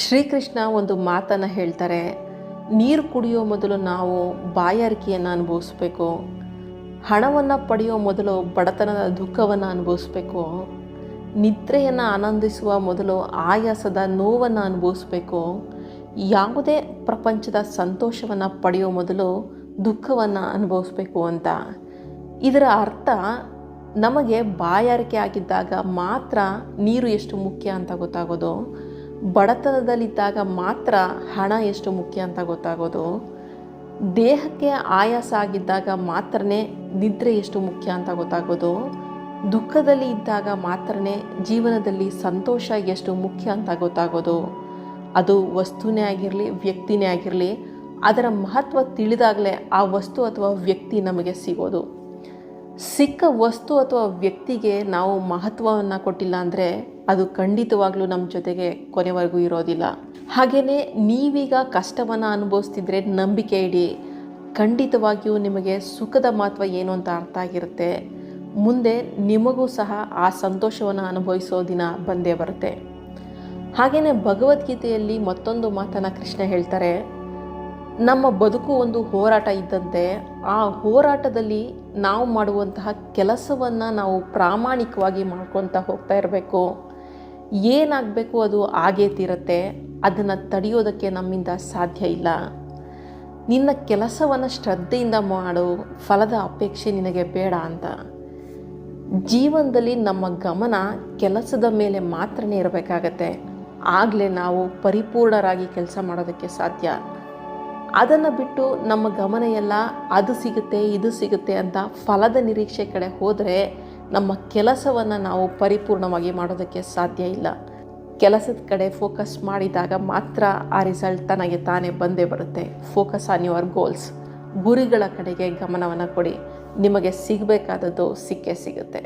ಶ್ರೀಕೃಷ್ಣ ಒಂದು ಮಾತನ್ನು ಹೇಳ್ತಾರೆ, ನೀರು ಕುಡಿಯೋ ಮೊದಲು ನಾವು ಬಾಯಾರಿಕೆಯನ್ನು ಅನುಭವಿಸ್ಬೇಕು, ಹಣವನ್ನು ಪಡೆಯೋ ಮೊದಲು ಬಡತನದ ದುಃಖವನ್ನು ಅನುಭವಿಸ್ಬೇಕು, ನಿದ್ರೆಯನ್ನು ಆನಂದಿಸುವ ಮೊದಲು ಆಯಾಸದ ನೋವನ್ನು ಅನುಭವಿಸ್ಬೇಕು, ಯಾವುದೇ ಪ್ರಪಂಚದ ಸಂತೋಷವನ್ನು ಪಡೆಯೋ ಮೊದಲು ದುಃಖವನ್ನು ಅನುಭವಿಸ್ಬೇಕು ಅಂತ. ಇದರ ಅರ್ಥ, ನಮಗೆ ಬಾಯಾರಿಕೆ ಆಗಿದ್ದಾಗ ಮಾತ್ರ ನೀರು ಎಷ್ಟು ಮುಖ್ಯ ಅಂತ ಗೊತ್ತಾಗೋದು. ಬಡತನದಲ್ಲಿದ್ದಾಗ ಮಾತ್ರ ಹಣ ಎಷ್ಟು ಮುಖ್ಯ ಅಂತ ಗೊತ್ತಾಗೋದು. ದೇಹಕ್ಕೆ ಆಯಾಸ ಆಗಿದ್ದಾಗ ಮಾತ್ರನೇ ನಿದ್ರೆ ಎಷ್ಟು ಮುಖ್ಯ ಅಂತ ಗೊತ್ತಾಗೋದು. ದುಃಖದಲ್ಲಿ ಇದ್ದಾಗ ಮಾತ್ರನೇ ಜೀವನದಲ್ಲಿ ಸಂತೋಷ ಎಷ್ಟು ಮುಖ್ಯ ಅಂತ ಗೊತ್ತಾಗೋದು. ಅದು ವಸ್ತುನೇ ಆಗಿರಲಿ, ವ್ಯಕ್ತಿನೇ ಆಗಿರಲಿ, ಅದರ ಮಹತ್ವ ತಿಳಿದಾಗಲೇ ಆ ವಸ್ತು ಅಥವಾ ವ್ಯಕ್ತಿ ನಮಗೆ ಸಿಗೋದು. ಸಿಕ್ಕ ವಸ್ತು ಅಥವಾ ವ್ಯಕ್ತಿಗೆ ನಾವು ಮಹತ್ವವನ್ನು ಕೊಟ್ಟಿಲ್ಲ ಅಂದರೆ ಅದು ಖಂಡಿತವಾಗ್ಲೂ ನಮ್ಮ ಜೊತೆಗೆ ಕೊನೆವರೆಗೂ ಇರೋದಿಲ್ಲ. ಹಾಗೆಯೇ ನೀವೀಗ ಕಷ್ಟವನ್ನು ಅನುಭವಿಸ್ತಿದ್ರೆ ನಂಬಿಕೆ ಇಡಿ. ಖಂಡಿತವಾಗಿಯೂ ನಿಮಗೆ ಸುಖದ ಮಹತ್ವ ಏನು ಅಂತ ಅರ್ಥ ಆಗಿರುತ್ತೆ. ಮುಂದೆ ನಿಮಗೂ ಸಹ ಆ ಸಂತೋಷವನ್ನು ಅನುಭವಿಸೋ ದಿನ ಬಂದೇ ಬರುತ್ತೆ. ಹಾಗೆಯೇ ಭಗವದ್ಗೀತೆಯಲ್ಲಿ ಮತ್ತೊಂದು ಮಾತನ್ನು ಕೃಷ್ಣ ಹೇಳ್ತಾರೆ. ನಮ್ಮ ಬದುಕು ಒಂದು ಹೋರಾಟ ಇದ್ದಂತೆ ಆ ಹೋರಾಟದಲ್ಲಿ ನಾವು ಮಾಡುವಂತಹ ಕೆಲಸವನ್ನು ನಾವು ಪ್ರಾಮಾಣಿಕವಾಗಿ ಮಾಡ್ಕೊತಾ ಹೋಗ್ತಾ ಇರಬೇಕು. ಏನಾಗಬೇಕು ಅದು ಆಗೇ ತೀರತ್ತೆ. ಅದನ್ನು ತಡೆಯೋದಕ್ಕೆ ನಮ್ಮಿಂದ ಸಾಧ್ಯ ಇಲ್ಲ. ನಿನ್ನ ಕೆಲಸವನ್ನು ಶ್ರದ್ಧೆಯಿಂದ ಮಾಡು, ಫಲದ ಅಪೇಕ್ಷೆ ನಿನಗೆ ಬೇಡ ಅಂತ. ಜೀವನದಲ್ಲಿ ನಮ್ಮ ಗಮನ ಕೆಲಸದ ಮೇಲೆ ಮಾತ್ರ ಇರಬೇಕಾಗತ್ತೆ. ಆಗಲೇ ನಾವು ಪರಿಪೂರ್ಣರಾಗಿ ಕೆಲಸ ಮಾಡೋದಕ್ಕೆ ಸಾಧ್ಯ. ಅದನ್ನು ಬಿಟ್ಟು ನಮ್ಮ ಗಮನ ಎಲ್ಲ ಅದು ಸಿಗುತ್ತೆ, ಇದು ಸಿಗುತ್ತೆ ಅಂತ ಫಲದ ನಿರೀಕ್ಷೆ ಕಡೆ ಹೋದರೆ ನಮ್ಮ ಕೆಲಸವನ್ನು ನಾವು ಪರಿಪೂರ್ಣವಾಗಿ ಮಾಡೋದಕ್ಕೆ ಸಾಧ್ಯ ಇಲ್ಲ. ಕೆಲಸದ ಕಡೆ ಫೋಕಸ್ ಮಾಡಿದಾಗ ಮಾತ್ರ ಆ ರಿಸಲ್ಟ್ ತನಗೆ ತಾನೇ ಬಂದೇ ಬರುತ್ತೆ. ಫೋಕಸ್ ಆನ್ ಯುವರ್ ಗೋಲ್ಸ್ ಗುರಿಗಳ ಕಡೆಗೆ ಗಮನವನ್ನು ಕೊಡಿ. ನಿಮಗೆ ಸಿಗಬೇಕಾದದ್ದು ಸಿಕ್ಕೇ ಸಿಗುತ್ತೆ.